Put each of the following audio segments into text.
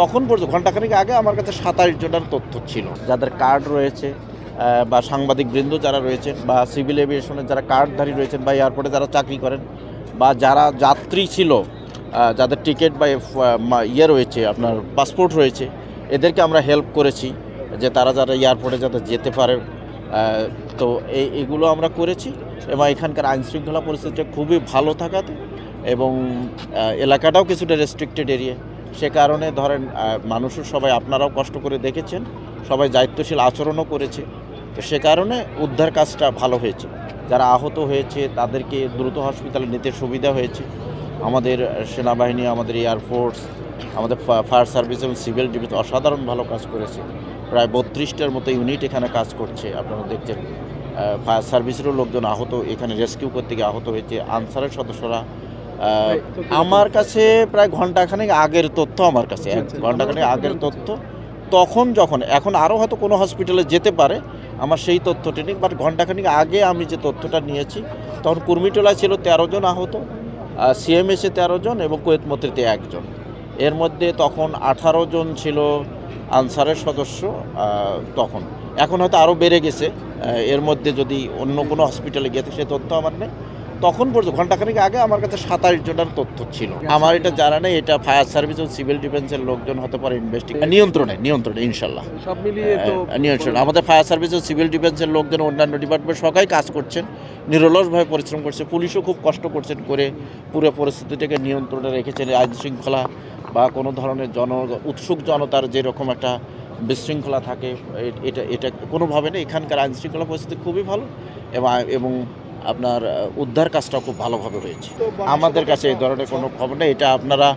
তখন পর্যন্ত ঘন্টাখানিক আগে আমার কাছে সাতাশ জনের তথ্য ছিল। যাদের কার্ড রয়েছে বা সাংবাদিক বৃন্দ যারা রয়েছেন, বা সিভিল এভিয়েশনের যারা কার্ডধারী রয়েছেন, বা এয়ারপোর্টে যারা চাকরি করেন, বা যারা যাত্রী ছিল যাদের টিকিট বা ইয়ে রয়েছে, আপনার পাসপোর্ট রয়েছে, এদেরকে আমরা হেল্প করেছি যে তারা যারা এয়ারপোর্টে যাতে যেতে পারে। তো এই এগুলো আমরা করেছি এবং এখানকার আইন শৃঙ্খলা পরিস্থিতিটা খুবই ভালো থাকাতে এবং এলাকাটাও কিছুটা রেস্ট্রিক্টেড এরিয়া সে কারণে ধরেন মানুষও সবাই আপনারাও কষ্ট করে দেখেছেন, সবাই দায়িত্বশীল আচরণও করেছে। তো সে কারণে উদ্ধার কাজটা ভালো হয়েছে। যারা আহত হয়েছে, তাদেরকে দ্রুত হসপিটালে নিতে সুবিধা হয়েছে। আমাদের সেনাবাহিনী, আমাদের এয়ারফোর্স আমাদের ফায়ার সার্ভিস এবং সিভিল ডিফেন্স অসাধারণ ভালো কাজ করেছে। প্রায় বত্রিশটার মতো ইউনিট এখানে কাজ করছে। আপনারা দেখছেন ফায়ার সার্ভিসেরও লোকজন আহত, এখানে রেস্কিউ করতে গিয়ে আহত হয়েছে। আনসারের সদস্যরা আমার কাছে প্রায় ঘন্টাখানেক আগের তথ্য আমার কাছে এক ঘন্টাখানেক আগের তথ্য। তখন যখন এখন আরও হয়তো কোনো হসপিটালে যেতে পারে আমার সেই তথ্যটি নেই বাট ঘন্টাখানিক আগে আমি যে তথ্যটা নিয়েছি তখন কুর্মিটোলায় ছিল তেরো জন আহত সিএমএসে তেরো জন এবং কোয়েতমতিতে একজন। এর মধ্যে তখন আঠারো জন ছিল আনসারের সদস্য তখন। এখন হয়তো আরও বেড়ে গেছে এর মধ্যে যদি অন্য কোনো হসপিটালে থাকে সে তথ্য আমার নেই। তখন পর্যন্ত ঘন্টাখানিক আগে আমার কাছে সাতাশ জনের তথ্য ছিল। আমার এটা জানা নেই এটা ফায়ার সার্ভিস ও সিভিল ডিফেন্সের লোকজন হতে পারে ইনভেস্টিগ নিয়ন্ত্রণে নিয়ন্ত্রণে ইনশাল্লাহ। সব মিলিয়ে নিয়ন্ত্রণ। আমাদের ফায়ার সার্ভিস ও সিভিল ডিফেন্সের লোকজন অন্যান্য ডিপার্টমেন্ট সবাই কাজ করছেন নিরলসভাবে পরিশ্রম করছে পুলিশও খুব কষ্ট করছেন করে পুরো পরিস্থিতিটাকে নিয়ন্ত্রণে রেখেছেন আইন শৃঙ্খলা বা কোনো ধরনের জন উৎসুক জনতার যেরকম একটা বিশৃঙ্খলা থাকে এটা এটা কোনোভাবে না এখানকার আইন শৃঙ্খলা পরিস্থিতি খুবই ভালো এবং এবং আপনার উদ্ধার কাজটা খুব ভালোভাবে হয়েছে। আমাদের কাছে এই ধরনের কোনো খবর নেই। এটা আপনারা,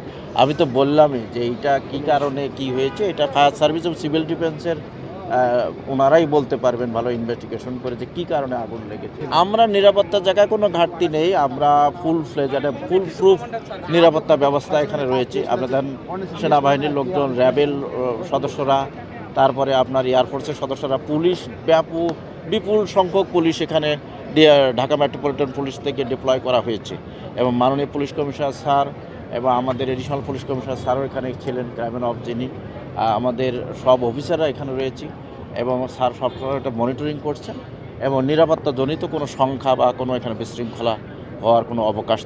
আমি তো বললামই যে এইটা কী কারণে কি হয়েছে, এটা ফায়ার সার্ভিস এবং সিভিল ডিফেন্সের ওনারাই বলতে পারবেন ভালো ইনভেস্টিগেশন করে যে কী কারণে আগুন লেগেছে। আমরা নিরাপত্তার জায়গায় কোনো ঘাটতি নেই। আমরা ফুল ফ্লেজ একটা ফুল প্রুফ নিরাপত্তা ব্যবস্থা এখানে রয়েছে। আপনার ধরেন সেনাবাহিনীর লোকজন র্যাবেল সদস্যরা, তারপরে আপনার এয়ারফোর্সের সদস্যরা, পুলিশ ব্যাপক বিপুল সংখ্যক পুলিশ এখানে ঢাকা মেট্রোপলিটন পুলিশ থেকে ডিপ্লয় করা হয়েছে এবং মাননীয় পুলিশ কমিশনার স্যার এবং আমাদের এডিশনাল পুলিশ কমিশনার স্যারও এখানে ছিলেন ক্রাইমেন অফ যিনি আমাদের সব অফিসাররা এখানে রয়েছে এবং স্যার সবসময় এটা মনিটরিং করছেন এবং নিরাপত্তাজনিত কোনো সংখ্যা বা কোনো এখানে বিশৃঙ্খলা হওয়ার কোনো অবকাশ।